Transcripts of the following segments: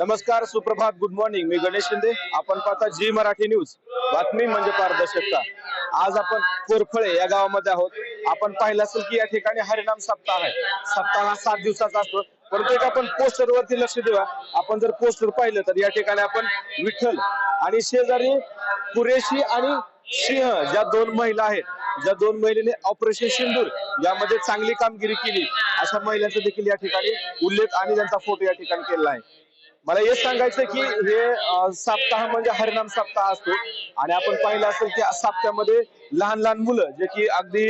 नमस्कार सुप्रभात good morning मी गणेश शिंदे. आपण पाहता जी मराठी न्यूज बातमी म्हणजे पारदर्शकता. आज आपण कोरफळे या गावामध्ये आहोत. आपण पाहिलं असेल की या ठिकाणी हरिनाम सप्ताह आहे. सप्ताह हा सात दिवसाचा असतो. परंतु एक आपण पोस्टर वरती लक्ष देऊया. आपण जर पोस्टर पाहिलं तर या ठिकाणी आपण विठ्ठल आणि शेजारी कुरेशी आणि सिंह ज्या दोन महिला आहेत ज्या दोन महिलेने ऑपरेशन सिंदूर यामध्ये चांगली कामगिरी केली अशा महिलांचा देखील या ठिकाणी उल्लेख आणि त्यांचा फोटो या ठिकाणी केलेला आहे. मला हे सांगायचं की हे साप्ताह म्हणजे हरिनाम सप्ताह असतो. आणि आपण पाहिलं असेल की या लहान लहान मुलं जे की अगदी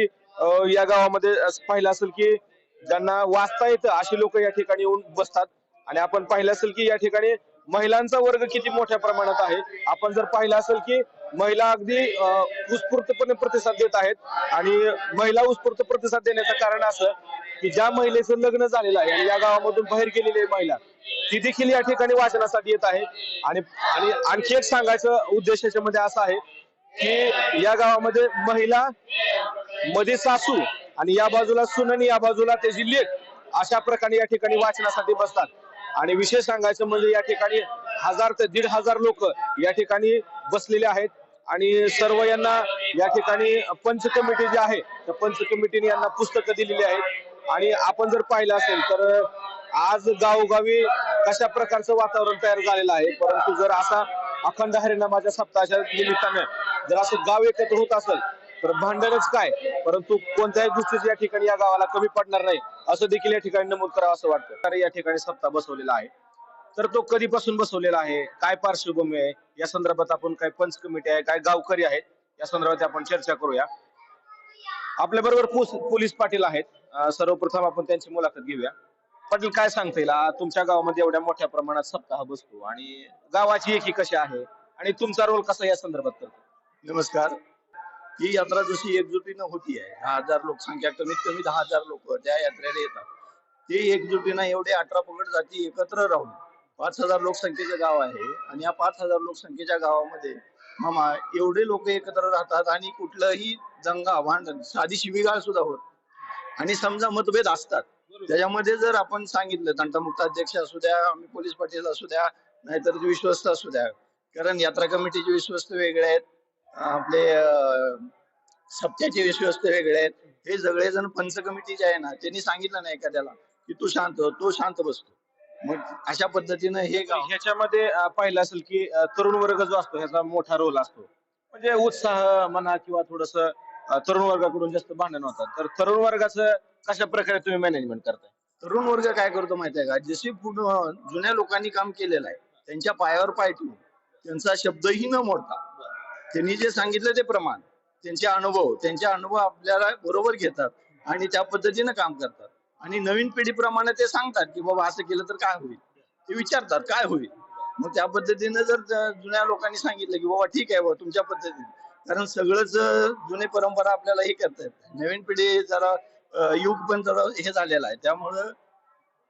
या गावामध्ये पाहिलं असेल की ज्यांना वाचता येतं अशी लोक या ठिकाणी येऊन बसतात. आणि आपण पाहिलं असेल की या ठिकाणी महिलांचा वर्ग किती मोठ्या प्रमाणात आहे. आपण जर पाहिलं असेल की महिला अगदी उत्स्फूर्तपणे प्रतिसाद देत आहेत. आणि महिला उत्स्फूर्त प्रतिसाद देण्याचं कारण असं की ज्या महिलेचं लग्न झालेलं आहे आणि या गावामधून बाहेर गेलेली आहे महिला ती देखील या ठिकाणी वाचनासाठी येत आहे. आणि आणि आणखी एक सांगायचं उद्देश याच्यामध्ये असा आहे की या गावामध्ये महिला मध्ये सासू आणि या बाजूला सुननी या बाजूला त्याची लेख अशा प्रकारे या ठिकाणी वाचनासाठी बसतात. आणि विशेष सांगायचं म्हणजे या ठिकाणी हजार ते दीड हजार लोक या ठिकाणी बसलेले आहेत. आणि सर्व यांना या ठिकाणी पंच कमिटी जी आहे त्या पंच कमिटीने यांना पुस्तकं दिलेली आहेत. आणि आपण जर पाहिलं असेल तर आज गावोगावी कशा प्रकारचं वातावरण तयार झालेलं आहे? परंतु जर असा अखंड हरिनामाच्या सप्ताहाच्या निमित्तानं जर असं गाव एकत्र होत असेल तर भांडणच काय? परंतु कोणत्याही गोष्टीच या ठिकाणी या गावाला कमी पडणार नाही असं देखील या ठिकाणी नमूद करावं असं वाटतं. तर या ठिकाणी सप्ताह बसवलेला आहे. तर तो कधीपासून बसवलेला आहे? काय पार्श्वभूमी आहे? या संदर्भात आपण काय पंच कमिटी आहे काय गावकरी आहेत या संदर्भात आपण चर्चा करूया. आपल्या बरोबर पोलीस पाटील आहेत. सर्वप्रथम आपण त्यांची मुलाखत घेऊया. पाटील काय सांगता येईल? आ, तुमच्या गावामध्ये एवढ्या मोठ्या प्रमाणात सप्ताह बसतो आणि गावाची एकी कशी आहे? आणि तुमचा रोल कसा या संदर्भात करतो? नमस्कार. ही यात्रा जशी एकजुटीनं होती आहे दहा हजार लोकसंख्या कमीत कमी दहा हजार लोक त्या यात्रेला येतात. ते एकजुटीनं एवढे अठरा पगड जाती एकत्र राहून पाच हजार लोकसंख्येचं गाव आहे आणि या पाच हजार लोकसंख्येच्या गावामध्ये मामा एवढे लोक एकत्र राहतात आणि कुठलंही दंगा भांडण साधी शिवीगाळ सुद्धा होत आणि समजा मतभेद असतात त्याच्यामध्ये जर आपण सांगितलं तंटामुक्त अध्यक्ष असू द्या आम्ही पोलीस पाटील असू द्या नाहीतर विश्वस्त असू द्या. कारण यात्रा कमिटीचे विश्वस्त वेगळे आहेत आपले सप्त्याचे विश्वस्त वेगळे आहेत. हे सगळेजण पंच कमिटी जे आहे ना त्यांनी सांगितलं नाही एखाद्याला की तू शांत हो, तो शांत बसतो. मग अशा पद्धतीनं हे गाव ह्याच्यामध्ये अं, पाहिलं असेल की अं, तरुण वर्ग जो असतो ह्याचा मोठा रोल असतो. म्हणजे उत्साह म्हणा किंवा थोडस तरुण वर्गाकडून जास्त भांडण होतात. तर तरुण वर्गाचं कशा प्रकारे तुम्ही मॅनेजमेंट करताय? तरुण वर्ग काय करतो माहितीये का? जशी पूर्ण जुन्या लोकांनी काम केलेलं आहे त्यांच्या पायावर पाय ठेवून त्यांचा शब्दही न मोडता त्यांनी जे सांगितलं ते प्रमाण त्यांचे अनुभव त्यांचे अनुभव आपल्याला बरोबर घेतात आणि त्या पद्धतीनं काम करतात. आणि नवीन पिढीप्रमाणे ते सांगतात की बाबा असं केलं तर काय होईल? ते विचारतात काय होईल? मग त्या पद्धतीनं जर जुन्या लोकांनी सांगितलं की बाबा ठीक आहे बाबा तुमच्या पद्धतीने. कारण सगळंच जुने परंपरा आपल्याला हे करता येत नवीन पिढी जरा युग पण जरा हे झालेलं आहे. त्यामुळं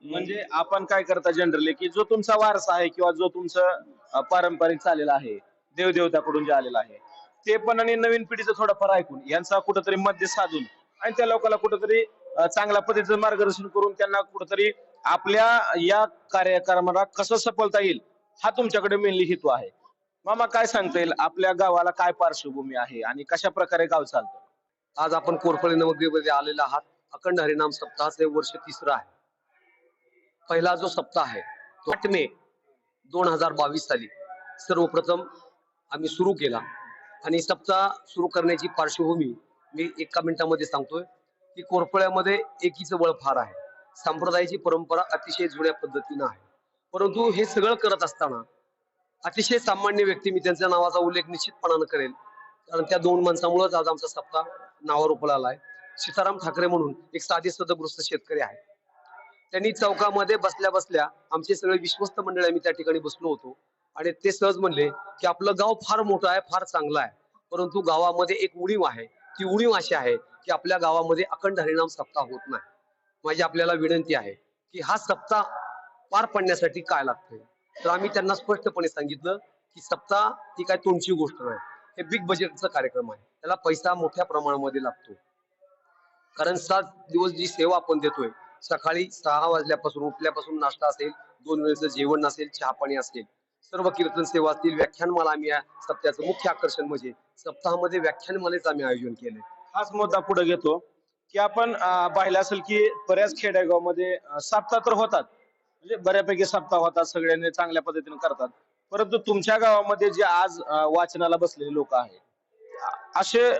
म्हणजे आपण काय करता जनरली की जो तुमचा वारसा आहे किंवा जो तुमचं पारंपरिक चाललेला आहे देवदेवताकडून जे आलेला आहे ते पण आणि नवीन पिढीचं थोडंफार ऐकून यांचा कुठंतरी मध्य साधून आणि त्या लोकांना कुठंतरी चांगल्या पद्धतीचं मार्गदर्शन करून त्यांना कुठंतरी आपल्या या कार्यक्रमाला कसं सफलता येईल हा तुमच्याकडे मेनली हेतू आहे. मामा काय सांगता येईल? आपल्या गावाला काय पार्श्वभूमी आहे आणि कशा प्रकारे गाव चालतं? आज आपण कोरफळे नवग्रीमध्ये आलेला आहात. अखंड हरिनाम सप्ताहाचे वर्ष तिसरं आहे. पहिला जो सप्ताह आहे तो आठ मे दोन हजार बावीस साली सर्वप्रथम आम्ही सुरू केला. आणि सप्ताह सुरू करण्याची पार्श्वभूमी मी एका मिनिटामध्ये सांगतोय की कोरफळ्यामध्ये एकीचं बळ फार आहे. संप्रदायाची परंपरा अतिशय जुन्या पद्धतीनं आहे. परंतु हे सगळं करत असताना अतिशय सामान्य व्यक्ती मी त्यांच्या नावाचा उल्लेख निश्चितपणानं करेल. कारण त्या दोन माणसामुळेच आज आमचा सप्ताह नावावर उपला आलाय सीताराम ठाकरे म्हणून एक साधे सदग्रस्त शेतकरी आहे. त्यांनी चौकामध्ये बसल्या बसल्या आमचे सगळे विश्वस्त मंडळ आम्ही त्या ठिकाणी बसलो होतो. आणि ते सहज म्हणले की आपलं गाव फार मोठं आहे फार चांगलं आहे. परंतु गावामध्ये एक उणीव आहे. ती उणीव अशी आहे की आपल्या गावामध्ये अखंड हरिणाम सप्ताह होत नाही. माझी आपल्याला विनंती आहे की हा सप्ताह पार पडण्यासाठी काय लागतंय? तर आम्ही त्यांना स्पष्टपणे सांगितलं की सप्ताह ही काय तोंडची गोष्ट नाही. हे बिग बजेटचा कार्यक्रम आहे. त्याला पैसा मोठ्या प्रमाणामध्ये लागतो. कारण सात दिवस जी सेवा आपण देतोय सकाळी सहा वाजल्यापासून उठल्यापासून नाश्ता असेल दोन वेळेचं जेवण असेल चहा पाणी असेल सर्व कीर्तन सेवा असतील व्याख्यानमाला आम्ही या सप्त्याचं मुख्य आकर्षण म्हणजे सप्ताहामध्ये व्याख्यानमालेच आम्ही आयोजन केले हाच मुद्दा पुढे घेतो की आपण पाहिलं असेल की बऱ्याच खेडेगावमध्ये सप्ताह तर होतात. म्हणजे बऱ्यापैकी सप्ताह होतात सगळ्यांनी चांगल्या पद्धतीने करतात. परंतु तुमच्या गावामध्ये जे आज वाचनाला बसलेले लोक आहेत असे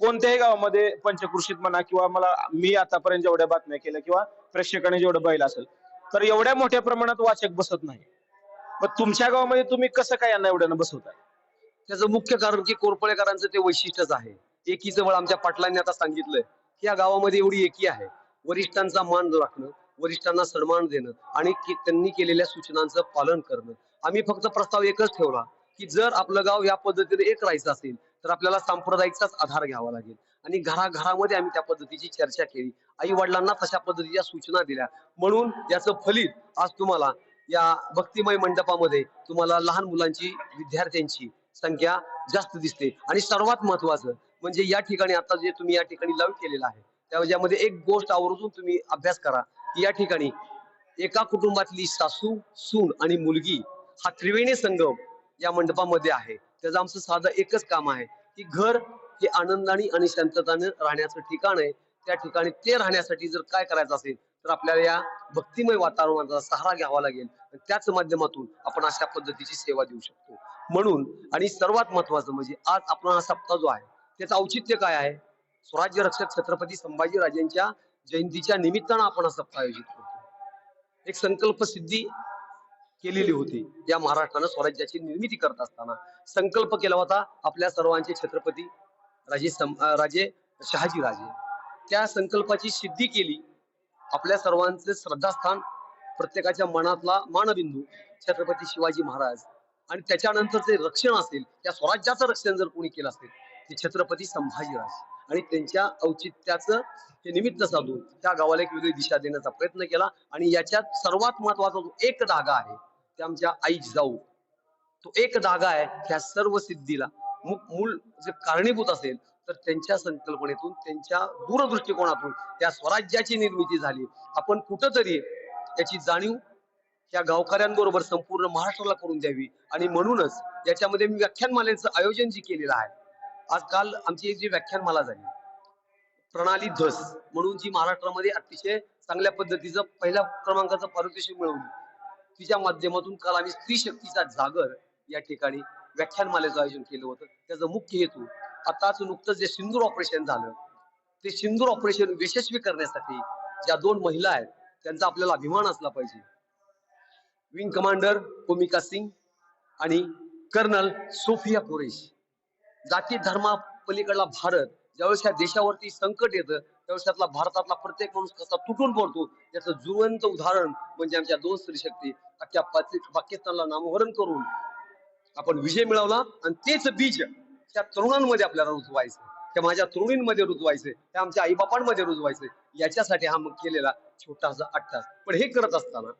कोणत्याही गावामध्ये पंचकृषीत म्हणा किंवा मला मी आतापर्यंत जेवढ्या बातम्या केल्या किंवा प्रेक्षकांनी जेवढं बैल असेल तर एवढ्या मोठ्या प्रमाणात वाचक बसत नाही. मग तुमच्या गावामध्ये तुम्ही कसं काय यांना एवढ्यानं बसवता त्याचं मुख्य कारण की कोरपळेकरांचं ते वैशिष्ट्यच आहे. एकीचं बळ आमच्या पाटलांनी आता सांगितलंय की या गावामध्ये एवढी एकी आहे. वरिष्ठांचा मान राखणं वरिष्ठांना सन्मान देणं आणि त्यांनी केलेल्या सूचनांचं पालन करणं. आम्ही फक्त प्रस्ताव एकच ठेवला की जर आपलं गाव या पद्धतीने एक राहायचं असेल तर आपल्याला सांप्रदायिकचाच आधार घ्यावा लागेल. आणि घराघरामध्ये आम्ही त्या पद्धतीची चर्चा केली. आई वडिलांना तशा पद्धतीच्या सूचना दिल्या. म्हणून याचं फलित आज तुम्हाला या भक्तिमय मंडपामध्ये तुम्हाला लहान मुलांची विद्यार्थ्यांची संख्या जास्त दिसते. आणि सर्वात महत्वाचं म्हणजे या ठिकाणी आता जे तुम्ही या ठिकाणी लव केलेलं आहे त्याच्यामध्ये एक गोष्ट आवर्जून तुम्ही अभ्यास करा. की या ठिकाणी एका कुटुंबातली सासू सून आणि मुलगी हा त्रिवेणी संगम या मंडपामध्ये आहे. त्याचं आमचं साधं एकच काम आहे की घर हे आनंदाने आणि शांतताने राहण्याचं ठिकाण आहे. त्या ठिकाणी ते राहण्यासाठी जर काय करायचं असेल तर आपल्याला या भक्तिमय वातावरणाचा सहारा घ्यावा लागेल. त्याच माध्यमातून आपण अशा पद्धतीची सेवा देऊ शकतो. म्हणून आणि सर्वात महत्वाचं म्हणजे आज आपण हा सप्ताह जो आहे त्याचं औचित्य काय आहे? स्वराज्य रक्षक छत्रपती संभाजीराजेंच्या जयंतीच्या निमित्तानं आपण हा सप्ताह आयोजित करतो. एक संकल्प सिद्धी केलेली होती. या महाराष्ट्रानं स्वराज्याची निर्मिती करत असताना संकल्प केला होता आपल्या सर्वांचे छत्रपती राजे राजे शहाजी राजे त्या संकल्पाची सिद्धी केली आपल्या सर्वांचे श्रद्धास्थान प्रत्येकाच्या मनातला मानबिंदू छत्रपती शिवाजी महाराज आणि त्याच्यानंतर जे रक्षण असेल त्या स्वराज्याचं रक्षण जर कोणी केलं असेल ते छत्रपती संभाजीराज. आणि त्यांच्या औचित्याचं हे निमित्त साधून त्या गावाला एक वेगळी दिशा देण्याचा प्रयत्न केला. आणि याच्यात सर्वात महत्त्वाचा जो एक धागा आहे ते आमच्या आई जाऊ तो एक धागा आहे ह्या सर्व सिद्धीला. मू- मूळ जे कारणीभूत असेल तर त्यांच्या संकल्पनेतून त्यांच्या दूरदृष्टिकोनातून त्या स्वराज्याची निर्मिती झाली. आपण कुठंतरी याची जाणीव या गावकऱ्यांबरोबर संपूर्ण महाराष्ट्राला करून द्यावी. आणि म्हणूनच याच्यामध्ये मी व्याख्यानमालेचं आयोजन जे केलेलं आहे आज काल आमची एक जी व्याख्यानमाला झाली प्रणाली धस म्हणून जी महाराष्ट्रामध्ये अतिशय चांगल्या पद्धतीचं पहिल्या क्रमांकाचं पारितोषिक मिळवली. तिच्या माध्यमातून काल आम्ही स्त्री शक्तीचा जागर या ठिकाणी व्याख्यानमालेचं आयोजन केलं होतं. त्याचा मुख्य हेतू आताच नुकतंच जे सिंदूर ऑपरेशन झालं ते सिंदूर ऑपरेशन यशस्वी करण्यासाठी ज्या दोन महिला आहेत त्यांचा आपल्याला अभिमान असला पाहिजे. विंग कमांडर भूमिका सिंग आणि कर्नल सोफिया कुरेश. जाती धर्मा पलीकडला भारत ज्यावेळेस या देशावरती संकट येतं त्यावेळेस त्यातला भारतातला प्रत्येक माणूस कसा तुटून पडतो त्याचं जुळवंत उदाहरण म्हणजे आमच्या दोन स्त्री शक्ती अख्ख्या पाकिस्तानला नामोहरण करून आपण विजय मिळवला आणि तेच बीज त्या तरुणांमध्ये आपल्याला रुजवायचं. त्या माझ्या तरुणींमध्ये रुजवायचं त्या आमच्या आईबापांमध्ये रुजवायचं. याच्यासाठी हा मग केलेला छोटासा अट्टास. पण हे करत असताना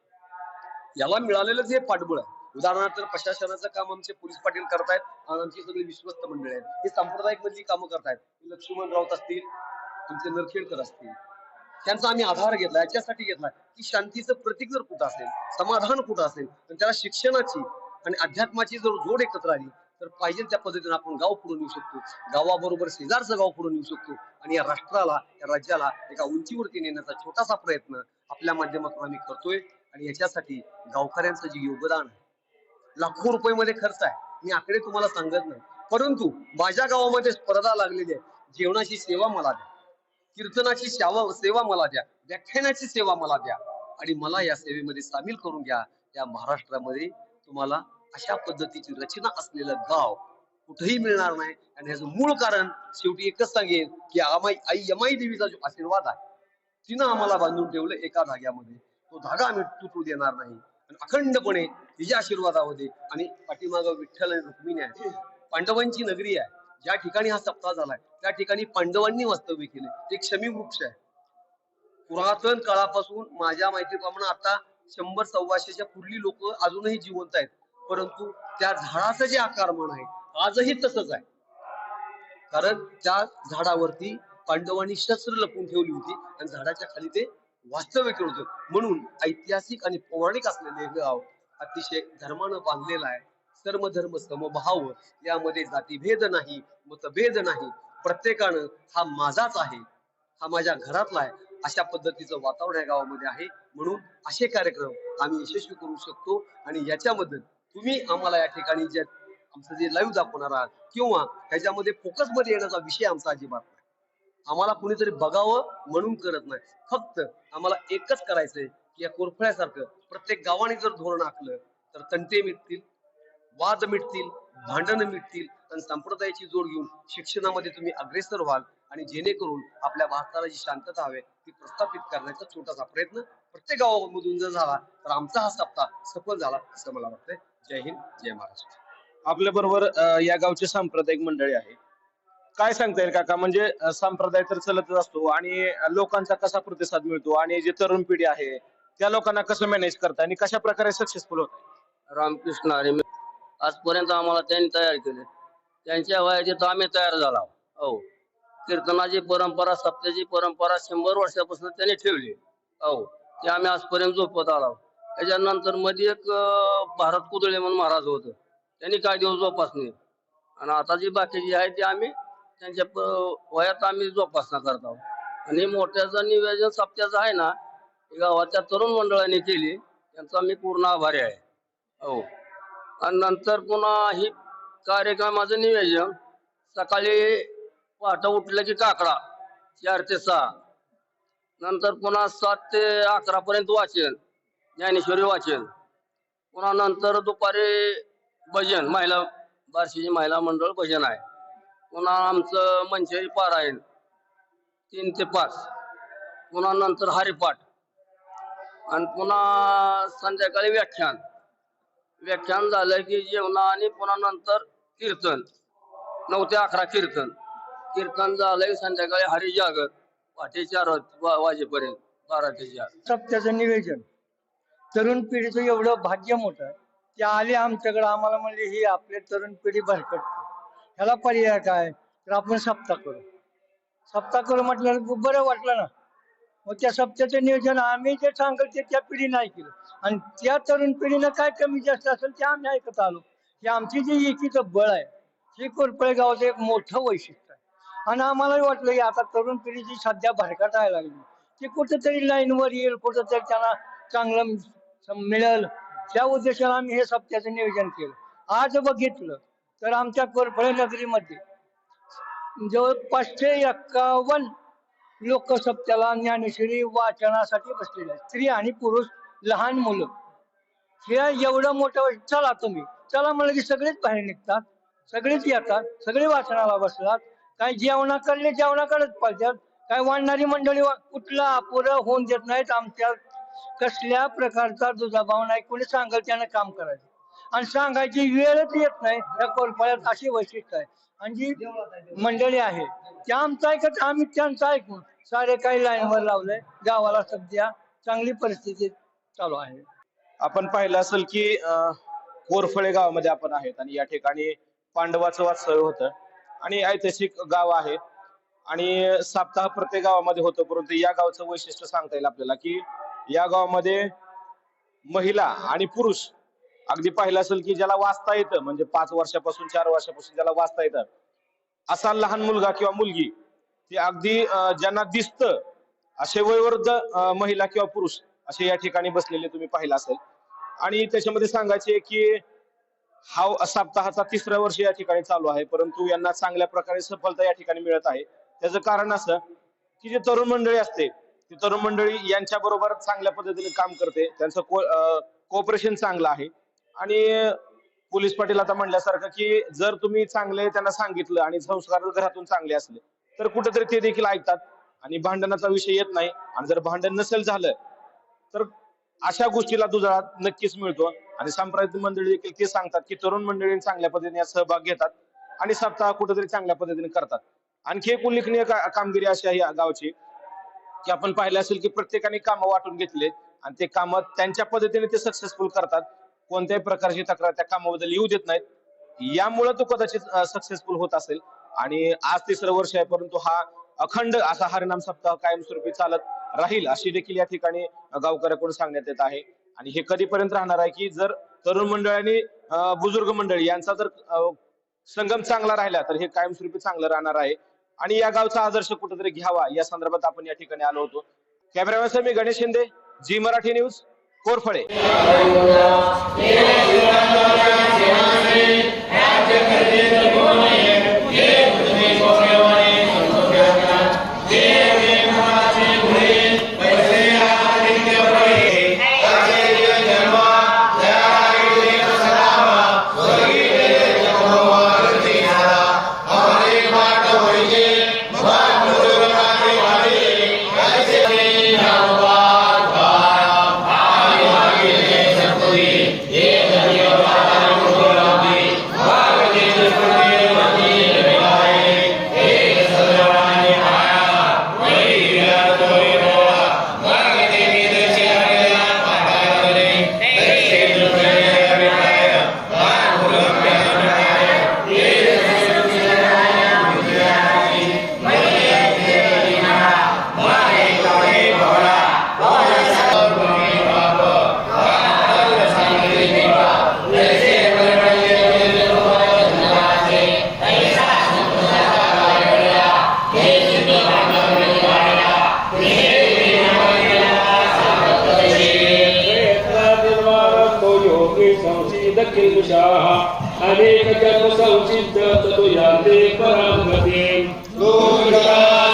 याला मिळालेलंच हे पाठबळ आहे. उदाहरणार्थ प्रशासनाचं काम आमचे पोलीस पाटील करतायत आणि आमची सगळी विश्वस्त मंडळी आहेत. हे सांप्रदायिक मधली कामं करतायत. लक्ष्मण राऊत असतील तुमचे नरखेडकर असतील. त्यांचा आम्ही आधार घेतला याच्यासाठी घेतला की शांतीचं प्रतीक जर कुठं असेल समाधान कुठं असेल आणि त्याला शिक्षणाची आणि अध्यात्माची जर जोड एकत्र आली तर पाहिजे त्या पद्धतीने आपण गाव पुढून येऊ शकतो. गावाबरोबर शेजारचं गाव पुढून येऊ शकतो. आणि या राष्ट्राला या राज्याला एका उंचीवरती नेण्याचा छोटासा प्रयत्न आपल्या माध्यमातून आम्ही करतोय. आणि याच्यासाठी गावकऱ्यांचं जे योगदान आहे लाखो रुपये मध्ये खर्च आहे. मी आकडे तुम्हाला सांगत नाही. परंतु माझ्या गावामध्ये स्पर्धा लागलेली आहे. जेवणाची सेवा मला द्या. कीर्तनाची सेवा सेवा मला द्या. व्याख्यानाची सेवा मला द्या. आणि मला या सेवेमध्ये सामील करून घ्या. या महाराष्ट्रामध्ये तुम्हाला अशा पद्धतीची रचना असलेलं गाव कुठेही मिळणार नाही. आणि ह्याचं मूळ कारण शेवटी एकच सांगेन की आमाई आई यमाई देवीचा जो आशीर्वाद आहे तिनं आम्हाला बांधून ठेवलं एका धाग्यामध्ये. तो धागा आम्ही तुटू देणार नाही. अखंडपणे तिच्या आशीर्वादामध्ये आणि पाठीमागं विठ्ठल आणि रुक्मिणी आहे पांडवांची नगरी आहे. ज्या ठिकाणी हा सप्ताह झालाय त्या ठिकाणी पांडवांनी वास्तव्य केले ते क्षमी वृक्ष आहे. पुरातन काळापासून माझ्या माहितीप्रमाणे आता शंभर सव्वाशेच्या पूर्वी लोक अजूनही जिवंत आहेत. परंतु त्या झाडाचं जे आकारमान आहे आजही तसंच आहे. कारण त्या झाडावरती पांडवांनी शस्त्र लपून ठेवली होती आणि झाडाच्या खाली ते वास्तव्य केलं होतं म्हणून ऐतिहासिक आणि पौराणिक असलेले हे गाव अतिशय धर्मानं बांधलेलं आहे. सर्व धर्म समभाव. यामध्ये जातीभेद नाही मतभेद नाही. प्रत्येकानं हा माझाच आहे. हा माझ्या घरातला आहे. अशा पद्धतीचं वातावरण या गावामध्ये आहे. म्हणून असे कार्यक्रम आम्ही यशस्वी करू शकतो आणि याच्यामध्ये तुम्ही आम्हाला या ठिकाणी जे आमचं जे लाईव्ह दाखवणार आहात किंवा ह्याच्यामध्ये फोकसमध्ये येण्याचा विषय आमचा अजिबात नाही. आम्हाला कुणीतरी बघावं म्हणून करत नाही. फक्त आम्हाला एकच करायचंय की या कोरफळ्यासारखं प्रत्येक गावाने जर धोरण आखलं तर तंटे मिटतील वाद मिटतील भांडणं मिटतील आणि संप्रदायाची जोड घेऊन शिक्षणामध्ये तुम्ही अग्रेसर व्हाल आणि जेणेकरून आपल्या भारताला जी शांतता हवे ती प्रस्थापित करण्याचा छोटासा प्रयत्न प्रत्येक गावामधून जर झाला तर आमचा हा सप्ताह सफल झाला असं मला वाटतंय. जय हिंद जय महाराष्ट्र. आपल्या बरोबर या गावचे सांप्रदायिक मंडळी आहे काय सांगता येईल काका? म्हणजे संप्रदाय तर चलतच असतो आणि लोकांचा कसा प्रतिसाद मिळतो आणि जे तरुण पिढी आहे त्या लोकांना कसं मॅनेज करता आणि कशा प्रकारे सक्सेसफुल होत रामकृष्ण आणि आजपर्यंत आम्हाला त्यांनी तयार केले त्यांच्या वयाचे तर आम्ही तयार झाला हो. कीर्तनाची परंपरा सप्त्याची परंपरा शंभर वर्षापासून त्यांनी ठेवली. हो. ते आम्ही आजपर्यंत झोपत आलो त्याच्यानंतरमध्ये एक भारत कुदळे म्हणून महाराज होत. त्यांनी काय दिवस जोपासणे आणि आता जी बाकीची आहे ती आम्ही त्यांच्या वयात आम्ही जोपासना करत आहोत. आणि मोठ्याचं नियोजन सप्त्याचं आहे ना हे गावाच्या तरुण मंडळाने केली त्यांचा मी पूर्ण आभारी आहे. हो. आणि नंतर पुन्हा ही कार्यक्रमाचं नियोजन सकाळी पहाटे उठलं की काकडा चार ते सहा. नंतर पुन्हा सात ते अकरा पर्यंत वाचन ज्ञानेश्वरी वाचन. पुन्हा नंतर दुपारी भजन महिला बार्शीची महिला मंडळ भजन आहे. पुन्हा आमचं मंचेरी पारायण तीन ते पाच. पुन्हा नंतर हरिपाठ. आणि पुन्हा संध्याकाळी व्याख्यान. व्याख्यान झालं की जेवणा आणि पुन्हा नंतर कीर्तन. नऊ ते अकरा कीर्तन. कीर्तन झालं की संध्याकाळी हरिजागर पहाटे चार वा- वाजेपर्यंत बारा ते चार सप्त्याचं निवेदन तरुण पिढीचं एवढं भाग्य मोठं ते आले आमच्याकडे आम्हाला म्हणले ही आपली तरुण पिढी भरकट. ह्याला पर्याय काय? तर आपण सप्ताह करू. सप्ताह करू म्हटलं बरं वाटलं ना? मग त्या सप्त्याचं नियोजन आम्ही जे सांगल ते त्या पिढीनं ऐकलं. आणि त्या तरुण पिढीनं काय कमी जास्त असेल ते आम्ही ऐकत आलो. हे आमची जी एकीचं बळ आहे हे कोरपळे गावाचं एक मोठं वैशिष्ट्य आहे. आणि आम्हालाही वाटलं की आता तरुण पिढी जी सध्या भरकटायला लागली ती कुठंतरी लाईनवर येईल कुठंतरी त्यांना चांगलं मिळेल. त्या उद्देशाने आम्ही हे सप्त्याचं नियोजन केलं. आज बघितलं तर आमच्या कोरफळे नगरीमध्ये जवळ पाचशे एक्कावन्न लोक सप्त्याला ज्ञानेश्वरी वाचनासाठी बसलेले आहेत. स्त्री आणि पुरुष लहान मुलं. हे एवढं मोठं चला तुम्ही. चला म्हणलं की सगळेच बाहेर निघतात. सगळेच येतात. सगळे वाचनाला बसतात काही जेवणाकडले जेवणाकडेच पाहिजेत काय वाढणारी मंडळी कुठला कुठलं अपुरं होऊन देत नाहीत. आमच्या कसल्या प्रकारचा दुजाभाव नाही. कोणी सांगल त्यानं काम करायचं. आणि सांगायची वेळच येत नाही. या कोरफळ्यात अशी वैशिष्ट्य आहे. आणि जी मंडळी आहे त्या आमचं ऐकत आम्ही त्यांचं ऐकून सारे काही लाईनवर लावलंय. गावाला सध्या चांगली परिस्थिती चालू आहे. आपण पाहिलं असेल की अं, कोरफळे गावामध्ये आपण आहेत आणि या ठिकाणी पांडवाचं वास्तव्य होतं. आणि ऐतिहासिक गाव आहे. आणि सप्ताह प्रत्येक गावामध्ये होतो परंतु या गावचं वैशिष्ट्य सांगता येईल आपल्याला की या गावामध्ये महिला आणि पुरुष अगदी पाहिलं असेल की ज्याला वाचता येतं म्हणजे पाच वर्षापासून चार वर्षापासून ज्याला वाचता येतं. असा लहान मुलगा किंवा मुलगी ती अगदी ज्यांना दिसतं असे वयोवृद्ध महिला किंवा पुरुष असे या ठिकाणी बसलेले तुम्ही पाहिलं असेल. आणि त्याच्यामध्ये सांगायचे की हा सप्ताहाचा तिसऱ्या वर्ष या ठिकाणी चालू आहे परंतु यांना चांगल्या प्रकारे सफलता या ठिकाणी मिळत आहे. त्याचं कारण असं की जे तरुण मंडळी असते ती तरुण मंडळी यांच्या बरोबर चांगल्या पद्धतीने काम करते त्यांचं को कोऑपरेशन चांगलं आहे. आणि पोलीस पाटील आता म्हणल्यासारखं की जर तुम्ही चांगले त्यांना सांगितलं आणि संस्कार घरातून चांगले असले तर कुठेतरी ते देखील ऐकतात आणि भांडणाचा विषय येत नाही. आणि जर भांडण नसेल झालं तर अशा गोष्टीला दुजाळा नक्कीच मिळतो. आणि सांप्रदायिक मंडळी देखील ते सांगतात की तरुण मंडळी चांगल्या पद्धतीने सहभाग घेतात आणि सप्ताह कुठेतरी चांगल्या पद्धतीने करतात. आणखी एक उल्लेखनीय कामगिरी अशी आहे या गावची की आपण पाहिलं असेल की प्रत्येकाने कामं वाटून घेतले आणि ते कामं त्यांच्या पद्धतीने ते सक्सेसफुल करतात. कोणत्याही प्रकारची तक्रार त्या कामाबद्दल येऊ देत नाहीत. यामुळे तो कदाचित सक्सेसफुल होत असेल. आणि आज तिसरं वर्ष आहे परंतु हा अखंड असा हरिनाम सप्ताह कायमस्वरूपी चालत राहील अशी देखील या ठिकाणी गावकऱ्याकडून सांगण्यात येत आहे. आणि हे कधीपर्यंत राहणार आहे की जर तरुण मंडळ आणि बुजुर्ग मंडळी यांचा जर संगम चांगला राहिला तर हे कायमस्वरूपी चांगलं राहणार आहे. आणि या गावचा आदर्श कुठेतरी घ्यावा या संदर्भात आपण या ठिकाणी आलो होतो. कॅमेरामॅन मी गणेश शिंदे जी मराठी न्यूज कोरफळे लोके संसिद्ध संसिद अनेक जन्म संसिद्ध ततो याते परां गतिम् योगिनां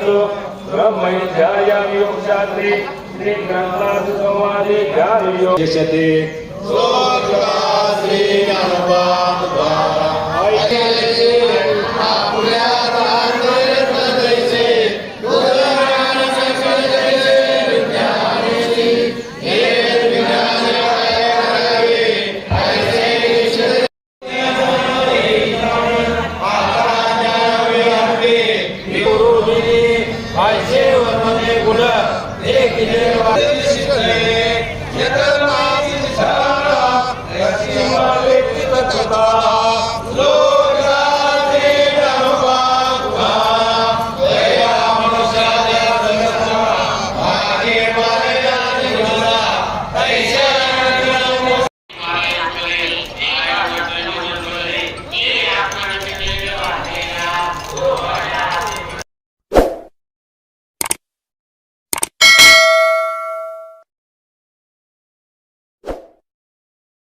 श्रीमद्भगवद्गीतासु ब्रह्मविद्यायां योगशास्त्रे श्रीग्रन्थासु संवादे ध्यानयोगस्यते शिकले